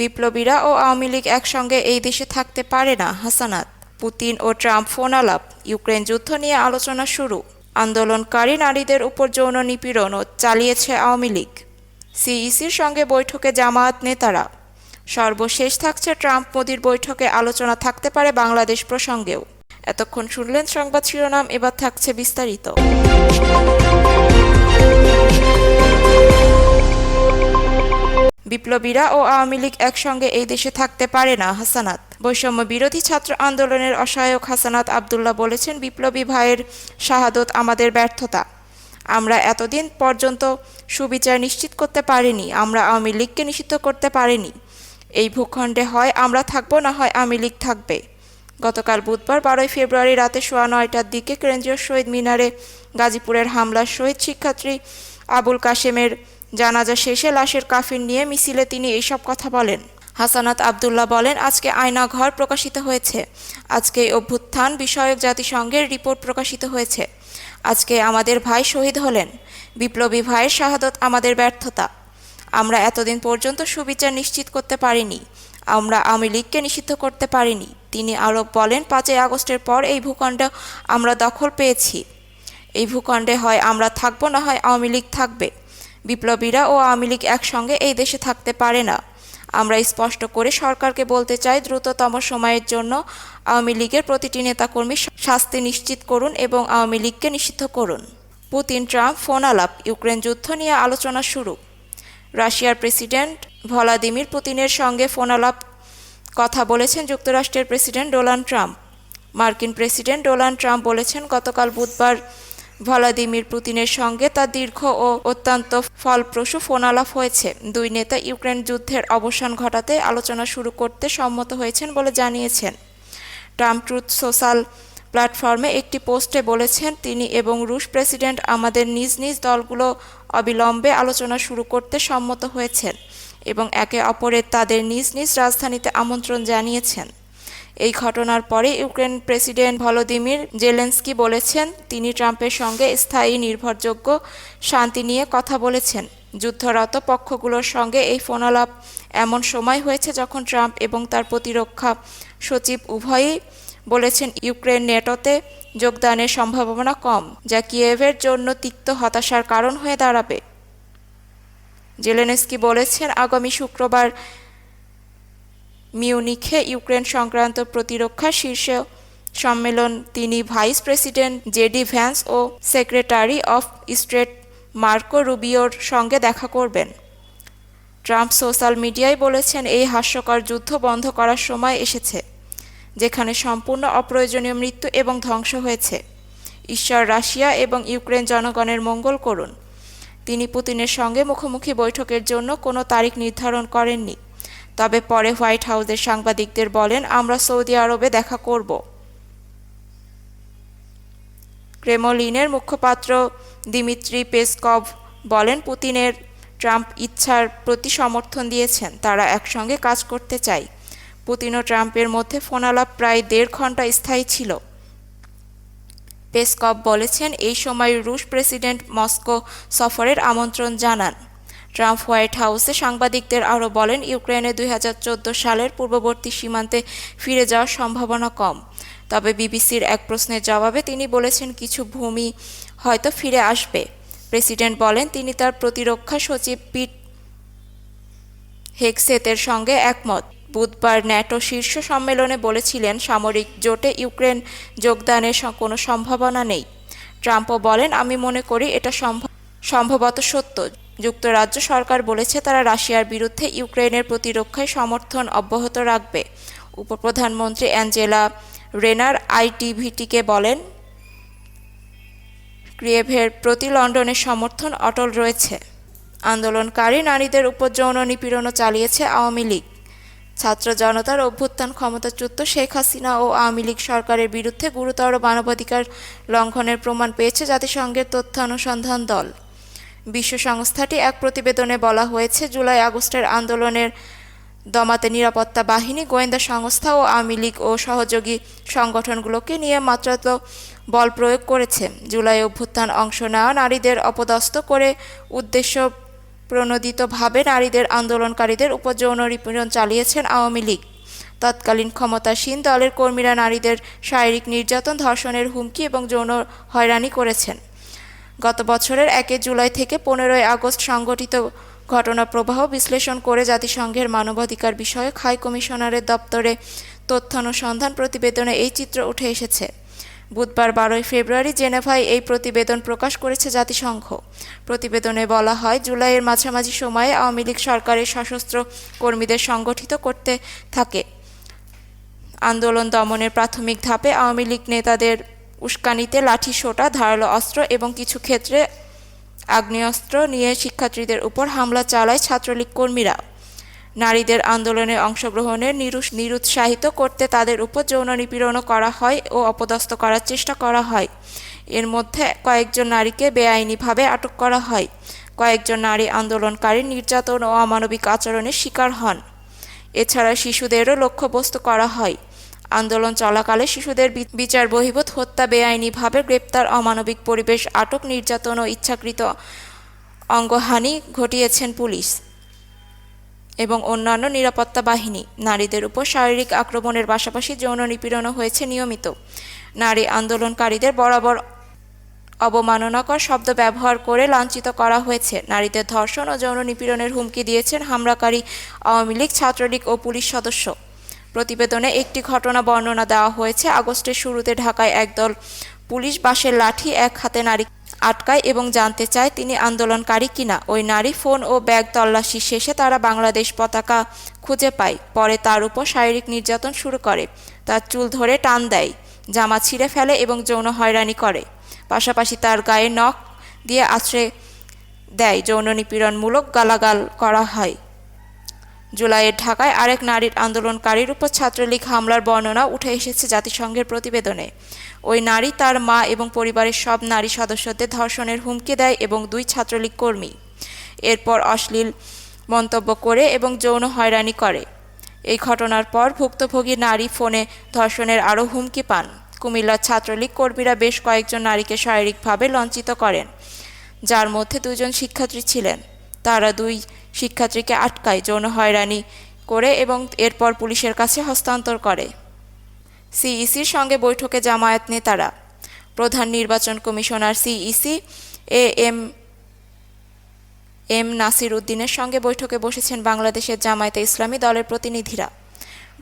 বিপ্লবীরা ও আওয়ামী লীগ একসঙ্গে এই দেশে থাকতে পারে না, হাসানাত। পুতিন ও ট্রাম্প ফোন আলাপ, ইউক্রেন যুদ্ধ নিয়ে আলোচনা শুরু। আন্দোলনকারী নারীদের উপর যৌন নিপীড়নও চালিয়েছে আওয়ামী লীগ। সিইসির সঙ্গে বৈঠকে জামায়াত নেতারা। সর্বশেষ থাকছে ট্রাম্প মোদির বৈঠকে আলোচনা থাকতে পারে বাংলাদেশ প্রসঙ্গেও। এতক্ষণ শুনলেন সংবাদ শিরোনাম, এবার থাকছে বিস্তারিত। বিপ্লবীরা ও আওয়ামী লীগ একসঙ্গে এই দেশে থাকতে পারে না, হাসানাত। বৈষম্য বিরোধী ছাত্র আন্দোলনের অসহায়ক হাসানাত আবদুল্লাহ বলেছেন, বিপ্লবী ভাইয়ের শাহাদত আমাদের ব্যর্থতা। আমরা এতদিন পর্যন্ত সুবিচার নিশ্চিত করতে পারিনি, আমরা আওয়ামী লীগকে নিষিদ্ধ করতে পারিনি। এই ভূখণ্ডে হয় আমরা থাকব, না হয় আওয়ামী লীগ থাকবে। গতকাল বুধবার বারোই ফেব্রুয়ারি রাতে সোয়া নয়টার দিকে কেন্দ্রীয় শহীদ মিনারে গাজীপুরের হামলার শহীদ শিক্ষার্থী আবুল কাশেমের জানাজা শেষে লাশের কাফিন নিয়ে মিছিলে তিনি এইসব কথা বলেন। হাসানাত আবদুল্লাহ বলেন, আজকে আয়না ঘর প্রকাশিত হয়েছে। আজকে অভ্যুত্থান বিষয়ক জাতিসংঘের রিপোর্ট প্রকাশিত হয়েছে। আজকে আমাদের ভাই শহীদ হলেন। বিপ্লবী ভাইয়ের শাহাদত আমাদের ব্যর্থতা। আমরা এতদিন পর্যন্ত সুবিচার নিশ্চিত করতে পারিনি। আমরা আওয়ামী লীগকে নিষিদ্ধ করতে পারিনি। তিনি আরও বলেন, পাঁচই আগস্টের পর এই ভূখণ্ড আমরা দখল পেয়েছি। এই ভূখণ্ডে হয় আমরা থাকব, না হয় আওয়ামী লীগ থাকবে। বিপ্লবীরা ও আওয়ামী লীগ একসঙ্গে এই দেশে থাকতে পারে না। আমরা স্পষ্ট করে সরকারকে বলতে চাই, দ্রুততম সময়ের জন্য আওয়ামী লীগের প্রতিটি নেতাকর্মী শাস্তি নিশ্চিত করুন এবং আওয়ামী লীগকে নিষিদ্ধ করুন। পুতিন, ট্রাম্প, ফোন আলাপ, ইউক্রেন যুদ্ধ নিয়ে আলোচনা শুরু। রাশিয়ার প্রেসিডেন্ট ভলাদিমির পুতিনের সঙ্গে ফোনালাপ কথা বলেছেন যুক্তরাষ্ট্রের প্রেসিডেন্ট ডোনাল্ড ট্রাম্প। মার্কিন প্রেসিডেন্ট ডোনাল্ড ট্রাম্প বলেছেন, গতকাল বুধবার ভলাদিমির পুতিনের সঙ্গে তার দীর্ঘ ও অত্যন্ত ফলপ্রসূ ফোনালাপ হয়েছে। দুই নেতা ইউক্রেন যুদ্ধের অবসান ঘটাতে আলোচনা শুরু করতে সম্মত হয়েছেন বলে জানিয়েছেন। ট্রাম্প ট্রুথ সোশ্যাল প্ল্যাটফর্মে একটি পোস্টে বলেছেন, তিনি এবং রুশ প্রেসিডেন্ট আমাদের নিজ নিজ দলগুলো অবিলম্বে আলোচনা শুরু করতে সম্মত হয়েছেন এবং একে অপরের তাদের নিজ নিজ রাজধানীতে আমন্ত্রণ জানিয়েছেন। এই ঘটনার পরে ইউক্রেন প্রেসিডেন্ট ভলোদিমির জেলেন্সকি বলেছেন, তিনি ট্রাম্পের সঙ্গে স্থায়ী, নির্ভরযোগ্য, শান্তি নিয়ে কথা বলেছেন। যুদ্ধরত পক্ষগুলোর সঙ্গে এই ফোনালাপ এমন সময় হয়েছে যখন ট্রাম্প এবং তার প্রতিরক্ষা সচিব উভয়ই বলেছেন, ইউক্রেন নেটোতে যোগদানের সম্ভাবনা কম, যা কিয়েভের জন্য তিক্ত হতাশার কারণ হয়ে দাঁড়াবে। জেলেনস্কি বলেছেন, আগামী শুক্রবার মিউনিখে ইউক্রেন সংক্রান্ত প্রতিরক্ষা শীর্ষ সম্মেলন, তিনি ভাইস প্রেসিডেন্ট জেডি ভ্যান্স ও সেক্রেটারি অফ স্টেট মার্কো রুবিওর সঙ্গে দেখা করবেন। ট্রাম্প সোশ্যাল মিডিয়ায় বলেছেন, এই হাস্যকর যুদ্ধ বন্ধ করার সময় এসেছে, যেখানে সম্পূর্ণ অপ্রয়োজনীয় মৃত্যু এবং ধ্বংস হয়েছে। ঈশ্বর রাশিয়া এবং ইউক্রেন জনগণের মঙ্গল করুন। তিনি পুতিনের সঙ্গে মুখোমুখি বৈঠকের জন্য কোনো তারিখ নির্ধারণ করেননি। তবে পরে হোয়াইট হাউসের সাংবাদিকদের বলেন, আমরা সৌদি আরবে দেখা করব। ক্রেমলিনের মুখপাত্র দিমিত্রি পেসকভ বলেন, পুতিনের ট্রাম্প ইচ্ছার প্রতি সমর্থন দিয়েছেন, তারা একসঙ্গে কাজ করতে চায় পুতিন ও ট্রাম্পের মধ্যে ফোনালাপ প্রায় দেড় ঘণ্টা স্থায়ী ছিল। পেসকভ বলেছেন, এই সময় রুশ প্রেসিডেন্ট মস্কো সফরের আমন্ত্রণ জানান। ট্রাম্প হোয়াইট হাউসে সাংবাদিকদের আরও বলেন, ইউক্রেনে দুই হাজার চোদ্দ সালের পূর্ববর্তী সীমান্তে ফিরে যাওয়ার সম্ভাবনা কম। তবে বিবিসির এক প্রশ্নের জবাবে তিনি বলেছেন, কিছু ভূমি হয়তো ফিরে আসবে। প্রেসিডেন্ট বলেন, তিনি তার প্রতিরক্ষা সচিব পিট হেক্সেতের সঙ্গে একমত। বুধবার ন্যাটো শীর্ষ সম্মেলনে বলেছিলেন, সামরিক জোটে ইউক্রেন যোগদানের কোনো সম্ভাবনা নেই। ট্রাম্পও বলেন, আমি মনে করি এটা সম্ভবত সত্য। যুক্তরাজ্য সরকার বলেছে তারা রাশিয়ার বিরুদ্ধে ইউক্রেনের প্রতিরক্ষায় সমর্থন অব্যাহত রাখবে। উপপ্রধানমন্ত্রী অ্যাঞ্জেলা রেনার আইটিভিটিকে বলেন ক্রিয়েভের প্রতি লন্ডনের সমর্থন অটল রয়েছে। আন্দোলনকারী নারীদের উপর যৌন নিপীড়নও চালিয়েছে আওয়ামী লীগ। ছাত্র জনতার অভ্যুত্থান ক্ষমতাচ্যুত শেখ হাসিনা ও আওয়ামী লীগ সরকারের বিরুদ্ধে গুরুতর মানবাধিকার লঙ্ঘনের প্রমাণ পেয়েছে জাতিসংঘের তথ্য অনুসন্ধান দল। বিশ্ব সংস্থাটি এক প্রতিবেদনে বলা হয়েছে, জুলাই আগস্টের আন্দোলনের দমাতে নিরাপত্তা বাহিনী, গোয়েন্দা সংস্থা ও আওয়ামী লীগ ও সহযোগী সংগঠনগুলোকে নিয়ে মাত্রাত বল প্রয়োগ করেছে। জুলাই অভ্যুত্থান অংশ নেওয়া নারীদের অপদস্থ করে উদ্দেশ্য প্রণোদিতভাবে নারীদের আন্দোলনকারীদের উপর যৌন নিপীড়ন চালিয়েছেন আওয়ামী লীগ। তৎকালীন ক্ষমতাসীন দলের কর্মীরা নারীদের শারীরিক নির্যাতন, ধর্ষণের হুমকি এবং যৌন হয়রানি করেছেন। গত বছরের একে জুলাই থেকে পনেরোই আগস্ট সংঘটিত ঘটনা প্রবাহ বিশ্লেষণ করে জাতিসংঘের মানবাধিকার বিষয়ক হাই কমিশনারের দপ্তরে তথ্য অনুসন্ধান প্রতিবেদনে এই চিত্র উঠে এসেছে। বুধবার বারোই ফেব্রুয়ারি জেনেভায় এই প্রতিবেদন প্রকাশ করেছে জাতিসংঘ। প্রতিবেদনে বলা হয়, জুলাইয়ের মাঝামাঝি সময়ে আওয়ামী লীগ সরকারের সশস্ত্র কর্মীদের সংগঠিত করতে থাকে। আন্দোলন দমনের প্রাথমিক ধাপে আওয়ামী লীগ নেতাদের উস্কানিতে লাঠি সোটা, ধারালো অস্ত্র এবং কিছু ক্ষেত্রে আগ্নেয়াস্ত্র নিয়ে শিক্ষার্থীদের উপর হামলা চালায় ছাত্রলীগ কর্মীরা। নারীদের আন্দোলনে অংশগ্রহণের নিরুস- নিরুৎসাহিত করতে তাদের উপর যৌন নিপীড়নও করা হয় ও অপদস্থ করার চেষ্টা করা হয়। এর মধ্যে কয়েকজন নারীকে বেআইনিভাবে আটক করা হয়। কয়েকজন নারী আন্দোলনকারী নির্যাতন ও অমানবিক আচরণের শিকার হন। এছাড়া শিশুদেরও লক্ষ্যবস্তু করা হয়। আন্দোলন চলাকালে শিশুদের বিচার বহির্ভূত, হত্যা, বেআইনিভাবে গ্রেপ্তার, অমানবিক পরিবেশ, আটক, নির্যাতন ও ইচ্ছাকৃত অঙ্গহানি ঘটিয়েছেন পুলিশ এবং অন্যান্য নিরাপত্তা বাহিনী। নারীদের উপর শারীরিক আক্রমণের পাশাপাশি যৌন নিপীড়নও হয়েছে নিয়মিত। নারী আন্দোলনকারীদের বরাবর অবমাননাকর শব্দ ব্যবহার করে লাঞ্ছিত করা হয়েছে। নারীদের ধর্ষণ ও যৌন নিপীড়নের হুমকি দিয়েছেন হামলাকারী আওয়ামী লীগ, ছাত্রলীগ ও পুলিশ সদস্য। প্রতিবেদনে একটি ঘটনা বর্ণনা দেওয়া হয়েছে। আগস্টের শুরুতে ঢাকায় একদল পুলিশ বাসের লাঠি এক হাতে নারী আটকায় এবং জানতে চায় তিনি আন্দোলনকারী কিনা। ওই নারী ফোন ও ব্যাগ তল্লাশি শেষে তারা বাংলাদেশ পতাকা খুঁজে পায়। পরে তার উপর শারীরিক নির্যাতন শুরু করে। তার চুল ধরে টান দেয়, জামা ছিঁড়ে ফেলে এবং যৌন হয়রানি করে। পাশাপাশি তার গায়ে নখ দিয়ে আছড়ে দেয়। যৌন নিপীড়নমূলক গালাগাল করা হয়। জুলাইয়ের ঢাকায় আরেক নারীর আন্দোলনকারীর উপর ছাত্রলীগ হামলার বর্ণনা উঠে এসেছে জাতিসংঘের প্রতিবেদনে। ওই নারী তার মা এবং পরিবারের সব নারী সদস্যদের ধর্ষণের হুমকি দেয় এবং দুই ছাত্রলীগ কর্মী। এরপর অশ্লীল মন্তব্য করে এবং যৌন হয়রানি করে। এই ঘটনার পর ভুক্তভোগী নারী ফোনে ধর্ষণের আরও হুমকি পান। কুমিল্লার ছাত্রলীগ কর্মীরা বেশ কয়েকজন নারীকে শারীরিকভাবে লঞ্চিত করেন, যার মধ্যে দুজন শিক্ষার্থী ছিলেন। তারা দুই শিক্ষার্থীকে আটকায় যৌন হয়রানি করে এবং এরপর পুলিশের কাছে হস্তান্তর করে। সিইসির সঙ্গে বৈঠকে জামায়াত নেতারা। প্রধান নির্বাচন commissioner CEC A M M Nasir উদ্দিনের সঙ্গে বৈঠকে বসেছেন বাংলাদেশের জামায়াতে ইসলামী দলের প্রতিনিধিরা।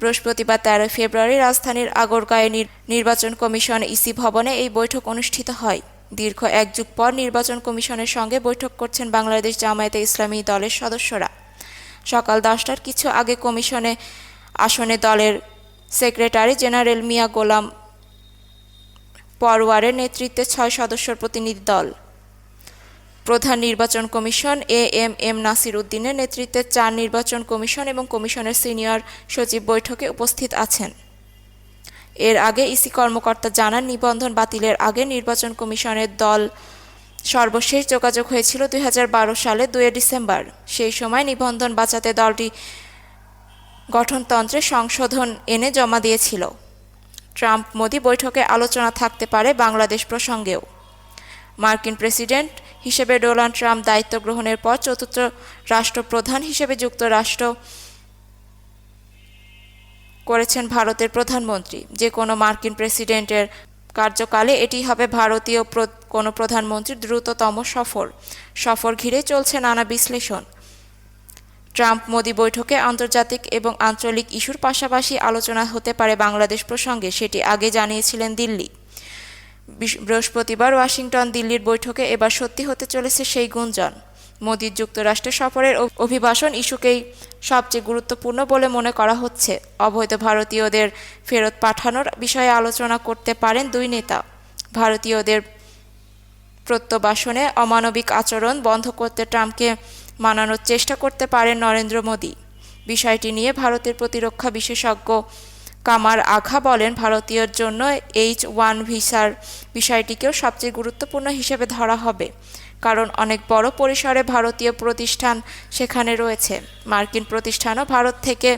বৃহস্পতিবার তেরো ফেব্রুয়ারি রাজধানীর আগরগাঁয়ে নির্বাচন কমিশন ইসি ভবনে এই বৈঠক অনুষ্ঠিত হয়। দীর্ঘ এক যুগ পর নির্বাচন কমিশনের সঙ্গে বৈঠক করছেন বাংলাদেশ জামায়াতে ইসলামী দলের সদস্যরা। সকাল দশটার কিছু আগে কমিশনে আসনে দলের সেক্রেটারি জেনারেল মিয়া গোলাম পরওয়ারের নেতৃত্বে ছয় সদস্যর প্রতিনিধি দল। প্রধান নির্বাচন commission A M M Nasir উদ্দিনের নেতৃত্বে চার নির্বাচন কমিশন এবং কমিশনের সিনিয়র সচিব বৈঠকে উপস্থিত আছেন। এর আগে ইসি কর্মকর্তা জানান, নিবন্ধন বাতিলের আগে নির্বাচন কমিশনের দল সর্বশেষ যোগাযোগ হয়েছিল দুই সালে দুই ডিসেম্বর। সেই সময় নিবন্ধন বাঁচাতে দলটি গঠনতন্ত্রে সংশোধন এনে জমা দিয়েছিল। ট্রাম্প মোদি বৈঠকে আলোচনা থাকতে পারে বাংলাদেশ প্রসঙ্গেও। মার্কিন প্রেসিডেন্ট হিসেবে ডোনাল্ড ট্রাম্প দায়িত্ব গ্রহণের পর চতুর্থ রাষ্ট্রপ্রধান হিসেবে যুক্তরাষ্ট্র করেছেন ভারতের প্রধানমন্ত্রী। যে কোনো মার্কিন প্রেসিডেন্টের কার্যকালে এটি হবে ভারতীয় কোনো প্রধানমন্ত্রীর দ্রুততম সফর। সফর ঘিরে চলছে নানা বিশ্লেষণ। ট্রাম্প মোদি বৈঠকে আন্তর্জাতিক এবং আঞ্চলিক ইস্যুর পাশাপাশি আলোচনা হতে পারে বাংলাদেশ প্রসঙ্গে, সেটি আগে জানিয়েছিলেন দিল্লি। বৃহস্পতিবার ওয়াশিংটন দিল্লির বৈঠকে এবার সত্যি হতে চলেছে সেই গুঞ্জন। মোদির যুক্তরাষ্ট্র সফরের অভিবাসন ইস্যুকেই সবচেয়ে গুরুত্বপূর্ণ বলে মনে করা হচ্ছে। অবৈধ ভারতীয়দের ফেরত পাঠানোর বিষয়ে আলোচনা করতে পারেন দুই নেতা। ভারতীয়দের প্রত্যাবাসনে অমানবিক আচরণ বন্ধ করতে ট্রাম্পকে মানানোর চেষ্টা করতে পারেন নরেন্দ্র মোদী। বিষয়টি নিয়ে ভারতের প্রতিরক্ষা বিশেষজ্ঞ কামার আঘা বলেন, ভারতীয়র জন্য এইচ ওয়ান ভিসার বিষয়টিকেও সবচেয়ে গুরুত্বপূর্ণ হিসেবে ধরা হবে। কারণ অনেক বড় পরিসরে ভারতীয় প্রতিষ্ঠান সেখানে রয়েছে। মার্কিন প্রতিষ্ঠানও ভারত থেকে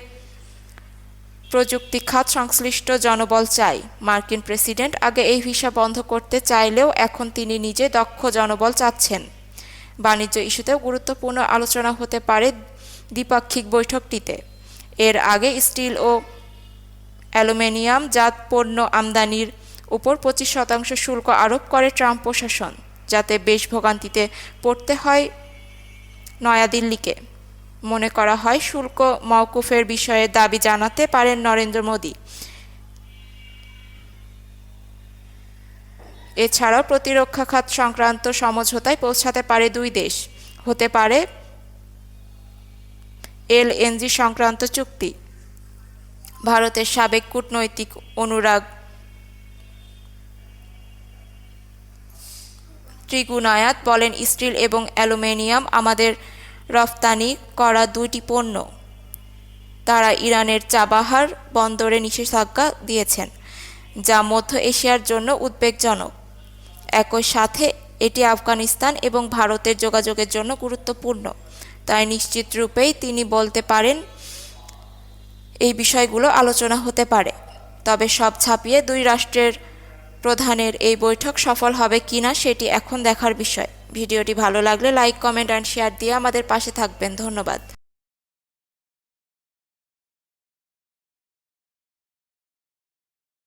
প্রযুক্তি খাত সংশ্লিষ্ট জনবল চাই। মার্কিন প্রেসিডেন্ট আগে এই ভিসা বন্ধ করতে চাইলেও এখন তিনি নিজে দক্ষ জনবল চাচ্ছেন। বাণিজ্য ইস্যুতেও গুরুত্বপূর্ণ আলোচনা হতে পারে দ্বিপাক্ষিক বৈঠকটিতে। এর আগে স্টিল ও অ্যালুমিনিয়াম জাত পণ্য আমদানির উপর পঁচিশ শতাংশ শুল্ক আরোপ করে ট্রাম্প প্রশাসন। যাতে বেশ ভোগান্তিতে পড়তে হয় নয়াদিল্লিকে। মনে করা হয় শুল্ক মওকুফের বিষয়ে দাবি জানাতে পারেন নরেন্দ্র মোদী। এছাড়াও প্রতিরক্ষা খাত সংক্রান্ত সমঝোতায় পৌঁছাতে পারে দুই দেশ। হতে পারে এলএনজি সংক্রান্ত চুক্তি। ভারতের সাবেক কূটনৈতিক অনুরাগ ত্রিগুণায়াত বলেন স্টিল এবং অ্যালুমিনিয়াম আমাদের রফতানি করা দুইটি পণ্য। তারা ইরানের চাবাহার বন্দরে নিষেধাজ্ঞা দিয়েছেন, যা মধ্য এশিয়ার জন্য উদ্বেগজনক। একই সাথে এটি আফগানিস্তান এবং ভারতের যোগাযোগের জন্য গুরুত্বপূর্ণ। তাই নিশ্চিত রূপেই তিনি বলতে পারেন, এই বিষয়গুলো আলোচনা হতে পারে। তবে সব ছাপিয়ে দুই রাষ্ট্রের প্রধানের এই বৈঠক সফল হবে কিনা সেটি এখন দেখার বিষয়। ভিডিওটি ভালো লাগলে লাইক, কমেন্ট অ্যান্ড শেয়ার দিয়ে আমাদের পাশে থাকবেন। ধন্যবাদ।